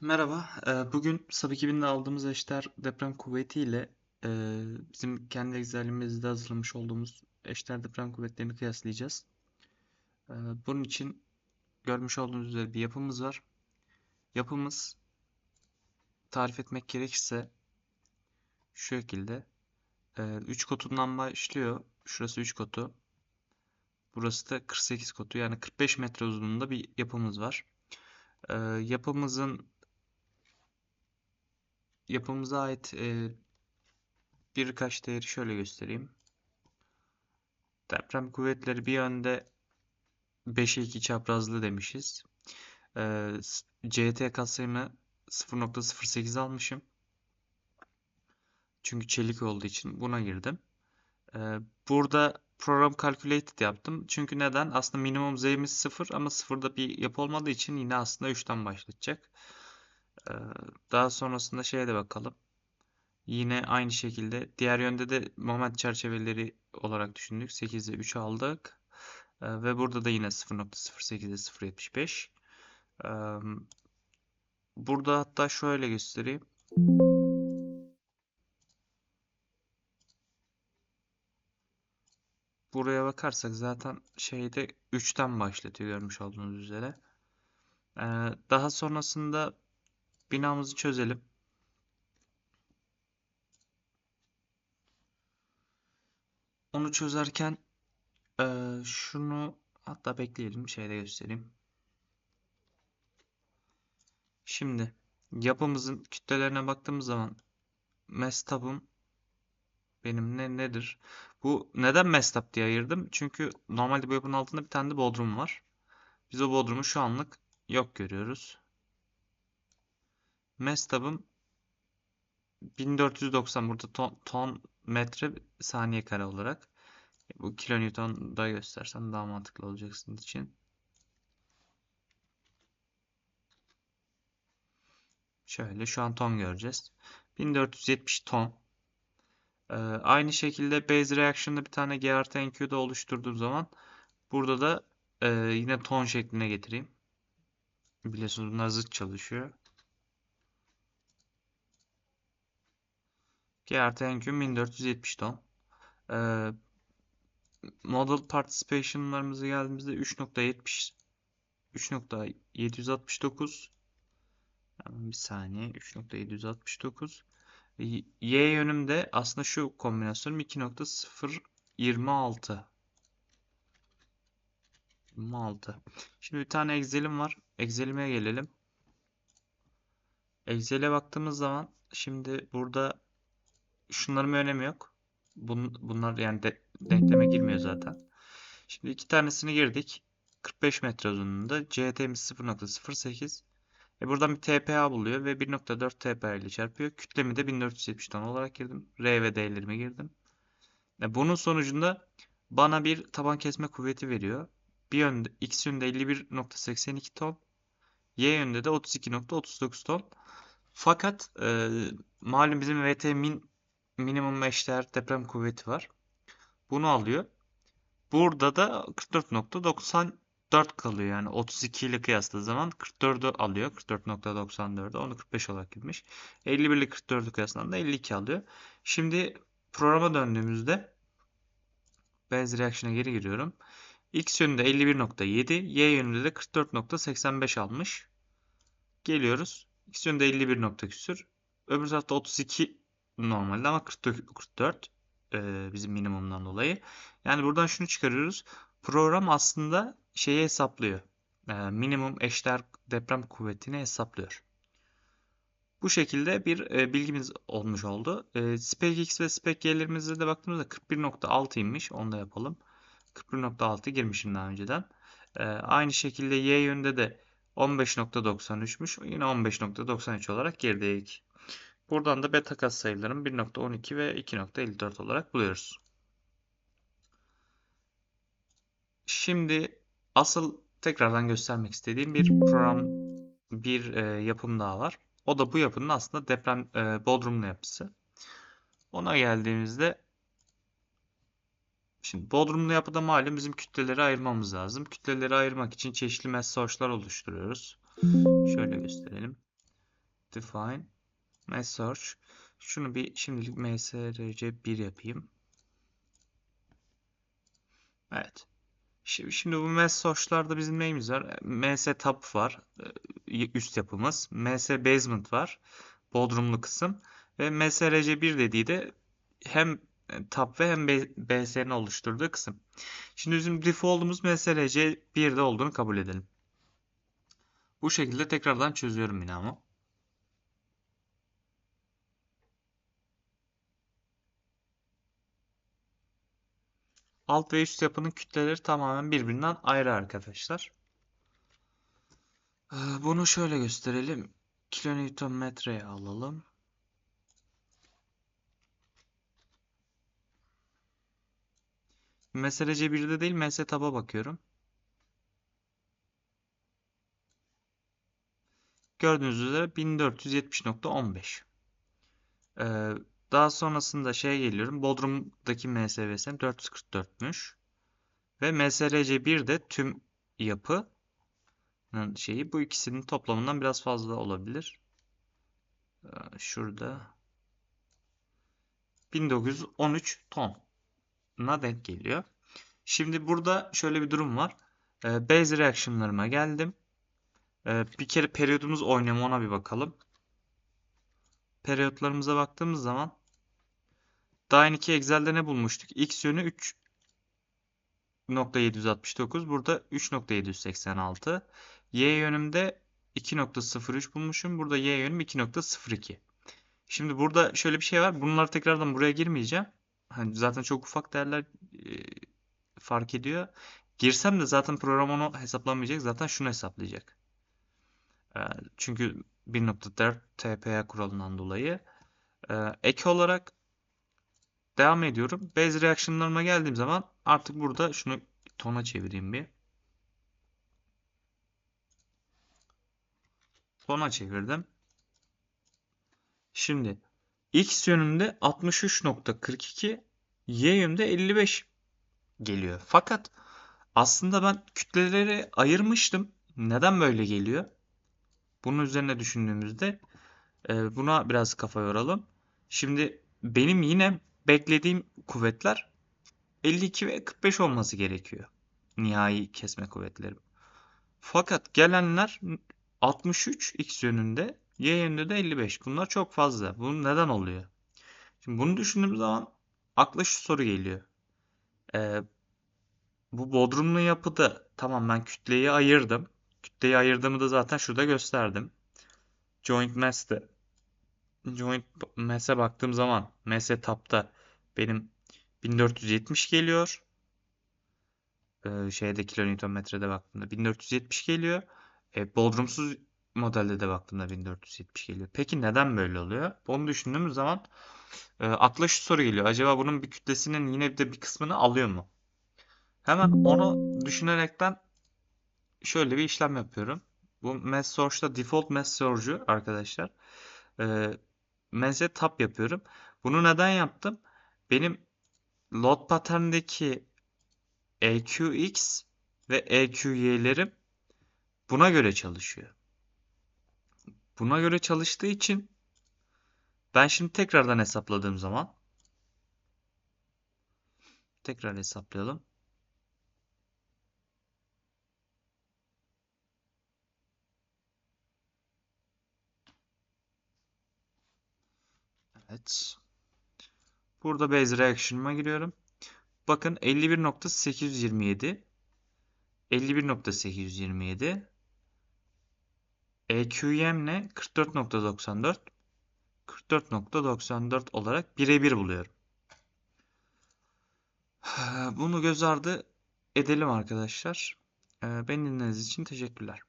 Merhaba. Eee, Bugün SAP 2000'de aldığımız eşdeğer deprem kuvveti ile eee, bizim kendi Excel'imizde hazırlamış olduğumuz eşdeğer deprem kuvvetlerini kıyaslayacağız. Eee, Bunun için görmüş olduğunuz üzere bir yapımız var. Yapımız tarif etmek gerekirse şu şekilde 3 kotundan başlıyor. Şurası 3 kotu. Burası da 48 kotu. Yani 45 metre uzunluğunda bir yapımız var. Yapımızın yapımıza ait e, birkaç değeri şöyle göstereyim. Deprem kuvvetleri bir yönde 5'e 2 çaprazlı demişiz. E, CT katsayımı 0.08 almışım. Çünkü çelik olduğu için buna girdim. E, burada program calculated yaptım. Çünkü neden? Aslında minimum Z'imiz 0 ama 0'da bir yapı olmadığı için yine aslında 3'ten başlatacak. E, daha sonrasında şeye de bakalım. Yine aynı şekilde diğer yönde de moment çerçeveleri olarak düşündük. 8'e 3 aldık. Ee, ve burada da yine 0.08'e 0.75. Ee, burada hatta şöyle göstereyim. Buraya bakarsak zaten şeyde 3'ten başlatıyor görmüş olduğunuz üzere. Ee, daha sonrasında binamızı çözelim. Onu çözerken eee, şunu hatta bekleyelim şeyde göstereyim. Şimdi yapımızın kütlelerine baktığımız zaman mestap'ım benim ne nedir? Bu neden mestap diye ayırdım? Çünkü normalde bu yapının altında bir tane de bodrum var. Biz o bodrumu şu anlık yok görüyoruz. Mestap'ım 1490 burada ton, ton metre saniye kare olarak. Bu kilonewton da göstersem daha mantıklı olacak sizin için. Şöyle şu an ton göreceğiz. 1470 ton. Ee, aynı şekilde base reaction'da bir tane GRTNQ'da oluşturduğum zaman burada da e, yine ton şekline getireyim. Biliyorsunuz bunlar zıt çalışıyor. GRTNQ 1470 ton. Ee, model participation'larımıza geldiğimizde 3.70 3.769 Hemen bir saniye 3.769 Y Y yönümde aslında şu kombinasyonum 2.026 26 Şimdi bir tane Excel'im var. Excel'ime gelelim. Excel'e baktığımız zaman şimdi burada şunların bir önemi yok. Bun, bunlar yani de, denkleme girmiyor zaten. Şimdi iki tanesini girdik. 45 metre uzunluğunda. CT'miz 0.08. E buradan bir TPA buluyor ve 1.4 TPA ile çarpıyor. Kütlemi de 1470 ton olarak girdim. R ve D'lerime girdim. E bunun sonucunda bana bir taban kesme kuvveti veriyor. Bir yönde, X yönde 51.82 ton. Y yönde de 32.39 ton. Fakat e, malum bizim VT min minimum eşdeğer deprem kuvveti var. Bunu alıyor. Burada da 44.94 kalıyor yani 32 ile kıyasladığı zaman 44'ü alıyor. 44.94'ü onu 45 olarak gitmiş. 51 ile 44'ü kıyasladığında 52 alıyor. Şimdi programa döndüğümüzde base reaction'a geri giriyorum. X yönünde 51.7, Y yönünde de 44.85 almış. Geliyoruz. X yönünde 51 nokta küsür. Öbür tarafta 32 normalde ama 44, 44 e, bizim minimumdan dolayı. Yani buradan şunu çıkarıyoruz. Program aslında şeyi hesaplıyor. E, minimum eşdeğer deprem kuvvetini hesaplıyor. Bu şekilde bir e, bilgimiz olmuş oldu. E, SpecX ve SpecY'lerimize de baktığımızda 41.6'ymış. Onu da yapalım. 41.6 girmişim daha önceden. E, aynı şekilde Y yönünde de 15.93'müş. Yine 15.93 olarak girdik. Buradan da beta katsayılarım 1.12 ve 2.54 olarak buluyoruz. Şimdi asıl tekrardan göstermek istediğim bir program, bir e, yapım daha var. O da bu yapının aslında deprem e, bodrumlu yapısı. Ona geldiğimizde şimdi bodrumlu yapıda malum bizim kütleleri ayırmamız lazım. Kütleleri ayırmak için çeşitli source'lar oluşturuyoruz. Şöyle gösterelim. define mass search. Şunu bir şimdilik msrc1 yapayım. Evet. Şimdi, bu MS bizim neyimiz var? MS Top var. e, Üst yapımız. MS Basement var. Bodrumlu kısım. Ve MSRC1 dediği de hem Top ve hem BS'nin oluşturduğu kısım. Şimdi bizim default'umuz MSRC1'de olduğunu kabul edelim. Bu şekilde tekrardan çözüyorum binamı. Alt ve üst yapının kütleleri tamamen birbirinden ayrı arkadaşlar. Ee, Bunu şöyle gösterelim. Kilonewton metreye alalım. Mesele C1'de değil MS taba bakıyorum. Gördüğünüz üzere 1470.15. Ee, daha sonrasında şeye geliyorum. Bodrum'daki MSV'sim 444'müş. Ve MSRC1 de tüm yapı şeyi bu ikisinin toplamından biraz fazla olabilir. Ee, Şurada 1913 ton'a denk geliyor. Şimdi burada şöyle bir durum var. Ee, Base reaction'larıma geldim. Ee, Bir kere periyodumuz mu ona bir bakalım. Periyotlarımıza baktığımız zaman Dyne2 Excel'de ne bulmuştuk? X yönü 3.769. Burada 3.786. Y yönümde 2.03 bulmuşum. Burada Y yönüm 2.02. Şimdi burada şöyle bir şey var. Bunlar tekrardan buraya girmeyeceğim. Hani zaten çok ufak değerler e, fark ediyor. Girsem de zaten program onu hesaplamayacak. Zaten şunu hesaplayacak. E, çünkü 1.4 TPA kuralından dolayı. E, ek olarak devam ediyorum. Base reaction'larıma geldiğim zaman artık burada şunu tona çevireyim bir. Tona çevirdim. Şimdi x yönünde 63.42 y yönünde 55 geliyor. Fakat aslında ben kütleleri ayırmıştım. Neden böyle geliyor? Bunun üzerine düşündüğümüzde e, buna biraz kafa yoralım. Şimdi benim yine beklediğim kuvvetler 52 ve 45 olması gerekiyor. Nihai kesme kuvvetleri. Fakat gelenler 63 x yönünde, y yönünde de 55. Bunlar çok fazla. Bu neden oluyor? Şimdi bunu düşündüğümüz zaman akla şu soru geliyor. Ee, bu bodrumlu yapıda tamam ben kütleyi ayırdım. Kütleyi ayırdığımı da zaten şurada gösterdim. Joint mass'te joint mass'e baktığım zaman mass tap'ta benim 1470 geliyor. Ee, şeyde kilonewtonmetrede baktığımda 1470 geliyor. E, bodrumsuz modelde de baktığımda 1470 geliyor. Peki neden böyle oluyor? Onu düşündüğümüz zaman e, akla şu soru geliyor. Acaba bunun bir kütlesinin yine de bir kısmını alıyor mu? Hemen onu düşünerekten şöyle bir işlem yapıyorum. Bu mass source'da default mass source'u arkadaşlar. E, mass'e tap yapıyorum. Bunu neden yaptım? Benim load pattern'deki EQX ve EQY'lerim buna göre çalışıyor. Buna göre çalıştığı için ben şimdi tekrardan hesapladığım zaman tekrar hesaplayalım. Evet. Burada base reaction'ıma giriyorum. Bakın 51.827 51.827 EQM ne? 44.94 44.94 olarak birebir buluyorum. Bunu göz ardı edelim arkadaşlar. Beni dinlediğiniz için teşekkürler.